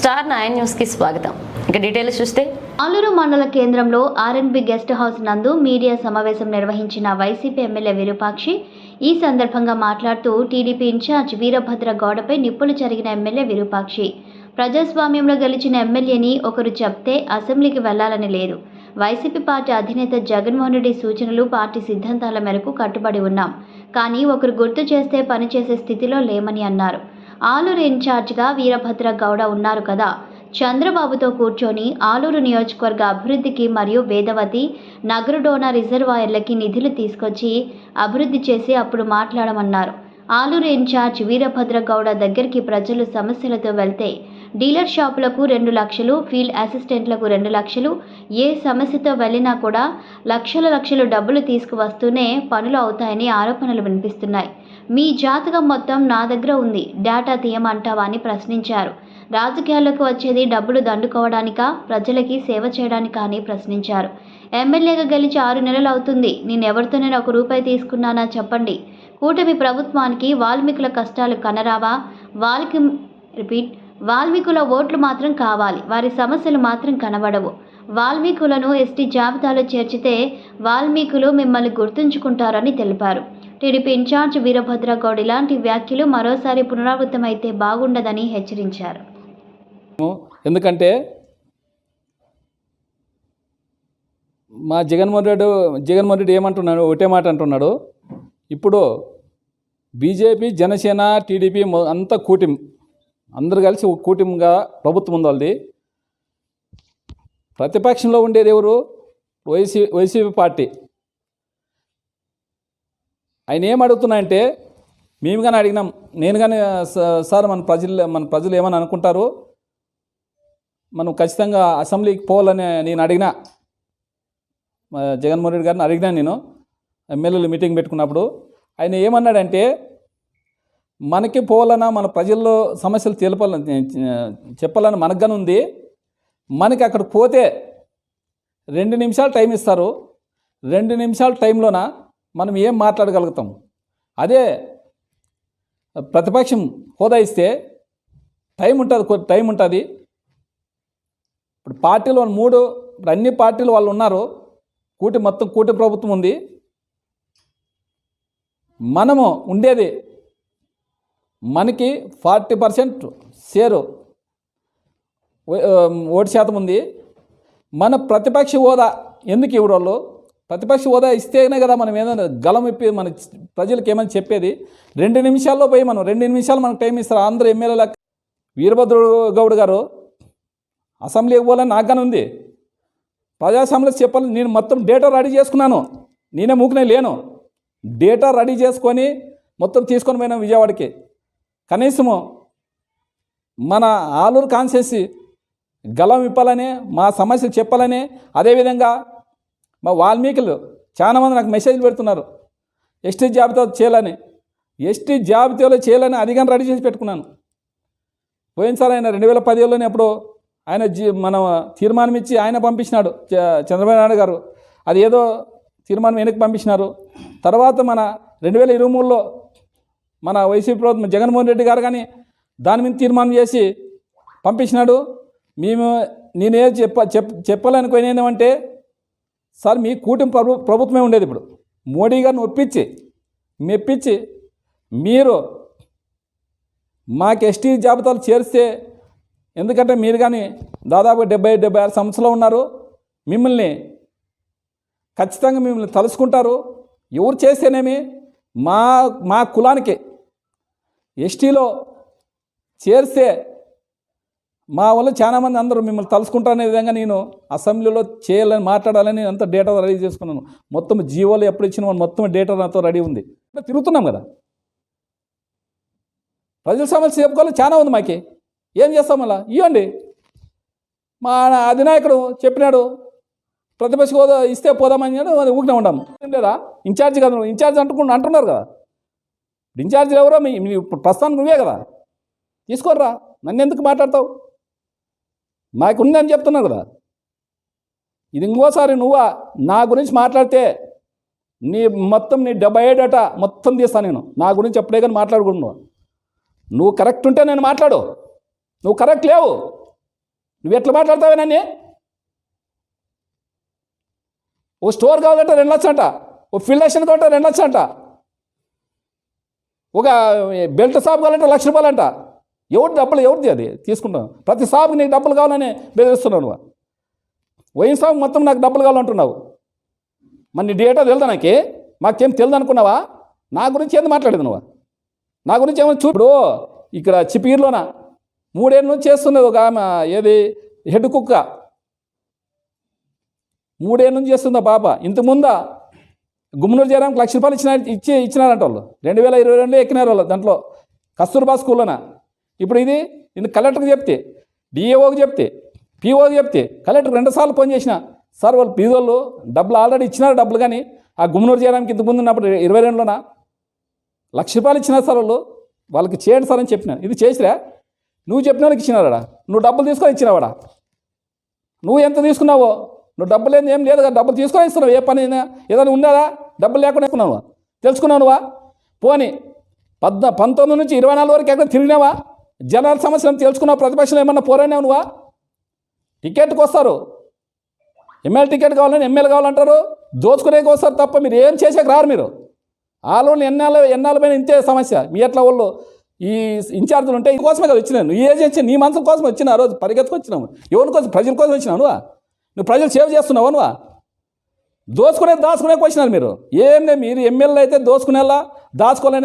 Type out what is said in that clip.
Star nine న్యూస్కి స్వాగతం. ఇక డీటెయిల్స్ చూస్తే ఆలూరు మండల కేంద్రంలో R N B guest house నందు మీడియా సమావేశం నిర్వహించిన వైసీపీ ఎమ్మెల్యే విరూపాక్షి ఈ సందర్భంగా మాట్లాడుతూ టీడీపీ ఇన్ఛార్జ్ వీరభద్ర గౌడపై నిప్పులు జరిగిన ఎమ్మెల్యే విరూపాక్షి. ప్రజాస్వామ్యంలో గెలిచిన ఎమ్మెల్యేని ఒకరు చెప్తే అసెంబ్లీకి వెళ్ళాలని లేదు. వైసీపీ పార్టీ అధినేత జగన్మోహన్ రెడ్డి సూచనలు పార్టీ సిద్ధాంతాల మేరకు కట్టుబడి ఉన్నాం. కానీ ఒకరు గుర్తు చేస్తే పనిచేసే స్థితిలో లేమని అన్నారు. ఆలూరు ఇన్ఛార్జిగా వీరభద్ర గౌడ ఉన్నారు కదా. చంద్రబాబుతో కూర్చొని ఆలూరు నియోజకవర్గ అభివృద్ధికి మరియు వేదవతి నగరుడోన రిజర్వాయర్లకి నిధులు తీసుకొచ్చి అభివృద్ధి చేసి అప్పుడు మాట్లాడమన్నారు. ఆలూరు ఇన్ఛార్జ్ వీరభద్ర గౌడ దగ్గరికి ప్రజలు సమస్యలతో వెళ్తే డీలర్ షాపులకు రెండు లక్షలు ఫీల్డ్ అసిస్టెంట్లకు రెండు లక్షలు ఏ సమస్యతో వెళ్ళినా కూడా లక్షల లక్షలు డబ్బులు తీసుకువస్తూనే పనులు అవుతాయని ఆరోపణలు వినిపిస్తున్నాయి. మీ జాతకం మొత్తం నా దగ్గర ఉంది డేటా తీయమంటావా అని ప్రశ్నించారు. రాజకీయాల్లోకి వచ్చేది డబ్బులు దండుకోవడానికా ప్రజలకి సేవ చేయడానికా అని ప్రశ్నించారు. ఎమ్మెల్యేగా గెలిచి ఆరు నెలలు అవుతుంది నేను ఎవరితోనైనా ఒక రూపాయి తీసుకున్నానా చెప్పండి. కూటమి ప్రభుత్వానికి వాల్మీకుల కష్టాలు కనరావా? వాల్కి రిపీట్ వాల్మీకుల ఓట్లు మాత్రం కావాలి వారి సమస్యలు మాత్రం కనబడవు. వాల్మీకులను ఎస్టీ జాబితాలో చేర్చితే వాల్మీకులు మిమ్మల్ని గుర్తుంచుకుంటారని తెలిపారు. టీడీపీ ఇన్ఛార్జ్ వీరభద్రగౌడ్ ఇలాంటి వ్యాఖ్యలు మరోసారి పునరావృతమైతే బాగుండదని హెచ్చరించారు. ఎందుకంటే మా జగన్మోహన్ రెడ్డి జగన్మోహన్ రెడ్డి ఏమంటున్నాడు? ఒకటే మాట అంటున్నాడు. ఇప్పుడు బీజేపీ జనసేన టీడీపీ అంతా కూటమి అందరు కలిసి ఒక కూటమిగా ప్రభుత్వం ఉంది వాళ్ళది. ప్రతిపక్షంలో ఉండేది ఎవరు? YC YCP party. ఆయన ఏం అడుగుతున్నాయంటే మేము కానీ అడిగినాం నేను కానీ "స- సార్ మన ప్రజలు మన ప్రజలు ఏమని అనుకుంటారు? మనం ఖచ్చితంగా అసెంబ్లీకి పోవాలని నేను అడిగినా. జగన్మోహన్ రెడ్డి గారిని అడిగినా నేను ఎమ్మెల్యేలు మీటింగ్ పెట్టుకున్నప్పుడు. ఆయన ఏమన్నాడంటే మనకి పోవాలన్నా మన ప్రజల్లో సమస్యలు తెలపాలని చెప్పాలని మనకుగానే ఉంది. మనకి అక్కడ పోతే రెండు నిమిషాలు టైం ఇస్తారు. రెండు నిమిషాల టైంలోన మనం ఏం మాట్లాడగలుగుతాం? అదే ప్రతిపక్షం హోదా ఇస్తే టైం ఉంటుంది టైం ఉంటుంది. ఇప్పుడు పార్టీలు మూడు ఇప్పుడు అన్ని పార్టీలు వాళ్ళు ఉన్నారు. కూటి మొత్తం కూటి ప్రభుత్వం ఉంది. మనము ఉండేది మనకి ఫార్టీ పర్సెంట్ షేరు ఓటు శాతం ఉంది. మన ప్రతిపక్ష హోదా ఎందుకు ఇవ్వడోళ్ళు ప్రతిపక్ష హోదా ఇస్తేనే కదా మనం ఏదైనా గలం ఇప్పి మన ప్రజలకు ఏమైనా చెప్పేది? రెండు నిమిషాల్లో పోయి మనం రెండు నిమిషాలు మనకు టైం ఇస్తారు. ఆంధ్ర ఎమ్మెల్యేల వీరభద్ర గౌడ్ గారు అసెంబ్లీకి పోవాలని నాకు ఉంది. ప్రజా చెప్పాలి నేను మొత్తం డేటా రెడీ చేసుకున్నాను. నేనే మూకునే లేను. డేటా రెడీ చేసుకొని మొత్తం తీసుకొని పోయినాం విజయవాడకి. కనీసము మన ఆలూరు కాన్సెన్సీ గలం ఇప్పాలని మా సమస్యలు చెప్పాలని అదేవిధంగా మా వాల్మీకులు చాలామంది నాకు మెసేజ్లు పెడుతున్నారు. ఎస్టీ జాబితా చేయాలని. ఎస్టీ జాబితాలో చేయాలని అది కానీ రెడీ చేసి పెట్టుకున్నాను. పోయినసారి ఆయన రెండు వేల పదిహేడులోనే ఎప్పుడు ఆయన జీ మన తీర్మానం ఇచ్చి ఆయన పంపించినాడు చ- చంద్రబాబు నాయుడు గారు. అది ఏదో తీర్మానం వెనక్కి పంపించినారు. తర్వాత మన రెండు వేల ఇరవై మూడులో మన వైసీపీ ప్రభుత్వం జగన్మోహన్ రెడ్డి గారు కానీ దాని మీద తీర్మానం చేసి పంపించినాడు. మేము నేనే చెప్ప చెప్ చెప్పాలనుకునేది ఏమంటే సార్ మీ కూటమి ప్రభు ప్రభుత్వమే ఉండేది ఇప్పుడు. మోడీ గారిని ఒప్పించి మెప్పించి మీరు మాకు ఎస్టీ జాబితాలు చేరిస్తే ఎందుకంటే మీరు కానీ దాదాపు డెబ్బై డెబ్బై ఆరు సంవత్సరాలు ఉన్నారు. మిమ్మల్ని ఖచ్చితంగా మిమ్మల్ని తలుసుకుంటారు ఎవరు చేస్తేనేమి మా మా కులానికి ఎస్టీలో చేరిస్తే మా వల్ల చాలామంది అందరూ మిమ్మల్ని తలుసుకుంటారనే విధంగా నేను అసెంబ్లీలో చేయాలని మాట్లాడాలని అంత డేటా రెడీ చేసుకున్నాను. మొత్తం జీవోలు ఎప్పుడు ఇచ్చిన మొత్తం డేటా నాతో రెడీ ఉంది. తిరుగుతున్నాం కదా. ప్రజల సమస్య చెప్పుకోవాలి చాలా ఉంది మాకి. ఏం చేస్తాం మళ్ళా? ఇవ్వండి. మా అధినాయకుడు చెప్పినాడు ప్రతిపక్ష హోదా ఇస్తే పోదామని చెప్పి అది ఊకినే ఉండాము లేదా? ఇన్ఛార్జ్ కదా ఇన్ఛార్జ్ అంటుకుండా అంటున్నారు కదా. ఇన్ఛార్జ్ ఎవరో మీ ఇప్పుడు ప్రస్తుతానికి నువ్వే కదా. తీసుకోర్రా. నన్ను ఎందుకు మాట్లాడతావు? మాకుందని ఉందని చెప్తున్నావు కదా. ఇది ఇంకోసారి నువ్వా నా గురించి మాట్లాడితే నీ మొత్తం నీ డెబ్బై ఏడట మొత్తం తీస్తాను నేను. నా గురించి అప్పుడే కానీ మాట్లాడకూడదు నువ్వు నువ్వు కరెక్ట్ ఉంటే నేను మాట్లాడు. నువ్వు కరెక్ట్ లేవు. నువ్వు ఎట్లా మాట్లాడతావే నన్ను? ఓ స్టోర్ కావాలంటే రెండు లక్షలు అంట. ఓ ఫిల్డేషన్ కావాలంటే రెండు లక్షలు అంట. ఒక బెల్ట్ షాప్ కావాలంటే లక్ష రూపాయలు అంట. ఎవరి డబ్బులు ఎవరిది అది? తీసుకుంటాం ప్రతి సాగు నీకు డబ్బులు కావాలని బెదిరిస్తున్నావు నువ్వు. వైన్ మొత్తం నాకు డబ్బులు కావాలంటున్నావు. మరి నీ డేటా తెలుదా నాకే? మాకేం తెలియదు అనుకున్నావా నా గురించి ఏంది మాట్లాడేది నువ్వు? నా గురించి ఏమో చూడు. ఇక్కడ చిపీర్లోన మూడేళ్ళ నుంచి చేస్తున్నది ఒక ఆమె ఏది? హెడ్ కుక్క. మూడేళ్ళ నుంచి చేస్తుందా పాప. ఇంత ముందా గుమ్మనూరు జయరాంకి లక్ష రూపాయలు ఇచ్చిన ఇచ్చి ఇచ్చినారంట వాళ్ళు. రెండు వేల ఇరవై రెండులో ఎక్కినారు వాళ్ళు దాంట్లో. కస్తూర్బా స్కూల్లోనా. ఇప్పుడు ఇది నేను కలెక్టర్కి చెప్తే డిఏఓకి చెప్తే పిఓకి చెప్తే కలెక్టర్ రెండుసార్లు ఫోన్ చేసిన సార్ వాళ్ళు పీజోళ్ళు డబ్బులు ఆల్రెడీ ఇచ్చినారు డబ్బులు కానీ ఆ గుమ్మనూరు చేయడానికి ఇంత ముందు ఉన్నప్పుడు ఇరవై రెండులోన? లక్ష రూపాయలు ఇచ్చినారు సార్ వాళ్ళు వాళ్ళకి చేయండి సార్ అని చెప్పిన ఇది చేసిరా? నువ్వు చెప్పిన వాళ్ళకి ఇచ్చినారా నువ్వు డబ్బులు తీసుకొని ఇచ్చినావాడా? నువ్వు ఎంత తీసుకున్నావో? నువ్వు డబ్బులు ఏంది? ఏం లేదు కదా డబ్బులు తీసుకొని ఇస్తున్నావు. ఏ పని అయినా ఏదైనా ఉన్నదా డబ్బులు లేకుండా ఎక్కున్నావా తెలుసుకున్నావు నువ్వా? పోని పద్ద పంతొమ్మిది నుంచి ఇరవై నాలుగు వరకు ఎక్కడ తిరిగినావా? జనాల సమస్యలను తెలుసుకున్నావు ప్రతిపక్షంలో ఏమన్నా పోరాడినావు నువ్వా? టికెట్కి వస్తారు. ఎమ్మెల్యే టికెట్ కావాలని ఎమ్మెల్యే కావాలంటారు. దోచుకునేకి వస్తారు తప్ప మీరు ఏం చేసేకి రారు మీరు. ఆలోళ్ళు ఎన్నాళ్ళు ఎన్నాళ్ళ పైన ఇంతే సమస్య. మీ ఎట్లా వాళ్ళు ఈ ఇన్ఛార్జీలు ఉంటే కోసమే కదా వచ్చినాను నువ్వు ఏజెన్సీ నీ మనసు కోసం వచ్చిన ఆ రోజు. పరిగెత్తుకు వచ్చినావు. ఎవరి కోసం? ప్రజల కోసం వచ్చినావు నువ్వా? నువ్వు ప్రజలు సేవ్ చేస్తున్నావు నువ్వా? దోచుకునే దాచుకునే వచ్చినారు మీరు. ఏం లేదు మీరు ఎమ్మెల్యే అయితే దోచుకునేలా దాచుకోలేని